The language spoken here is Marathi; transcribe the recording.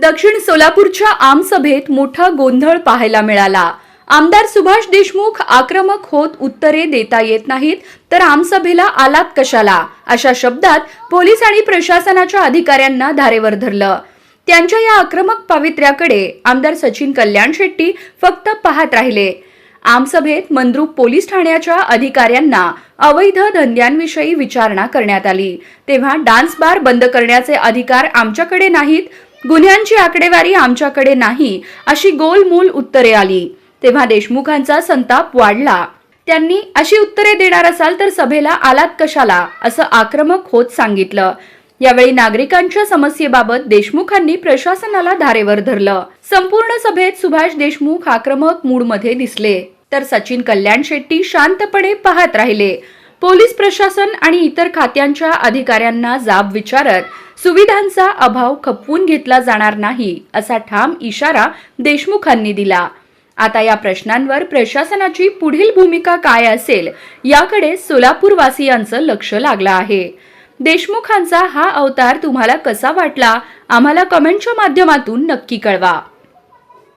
दक्षिण सोलापूरच्या आमसभेत मोठा गोंधळ पाहायला मिळाला. आमदार सुभाष देशमुख आक्रमक होत उत्तरे देता येत नाहीत तर आमसभेला आलात कशाला? अशा शब्दात पोलीस आणि प्रशासनाच्या अधिकाऱ्यांना धारेवर धरलं. त्यांच्या या आक्रमक पावित्र्याकडे आमदार सचिन कल्याण शेट्टी फक्त पाहत राहिले. आमसभेत मंद्रुप पोलीस ठाण्याच्या अधिकाऱ्यांना अवैध धंद्यांविषयी विचारणा करण्यात आली. तेव्हा डान्स बार बंद करण्याचे अधिकार आमच्याकडे नाहीत गुन्ह्यांची आकडेवारी आमच्याकडे नाही अशी गोलमूल उत्तरे आली. तेव्हा देशमुखांचा संताप वाढला. त्यांनी अशी उत्तरे देणार असाल तर सभेला आलात कशाला असं आक्रमक होत सांगितलं. यावेळी नागरिकांच्या समस्येबाबत देशमुखांनी प्रशासनाला धारेवर धरलं. संपूर्ण सभेत सुभाष देशमुख आक्रमक मूडमध्ये दिसले. तर सचिन कल्याण शेट्टी शांतपणे पाहत राहिले. पोलीस प्रशासन आणि इतर खात्यांच्या अधिकाऱ्यांना जाब विचारत सुविधांचा अभाव खपवून घेतला जाणार नाही असा ठाम इशारा देशमुखांनी दिला. आता या प्रश्नांवर प्रशासनाची पुढील भूमिका काय असेल याकडे सोलापूरवासियांचं लक्ष लागलं आहे. देशमुखांचा हा अवतार तुम्हाला कसा वाटला आम्हाला कमेंटच्या माध्यमातून नक्की कळवा.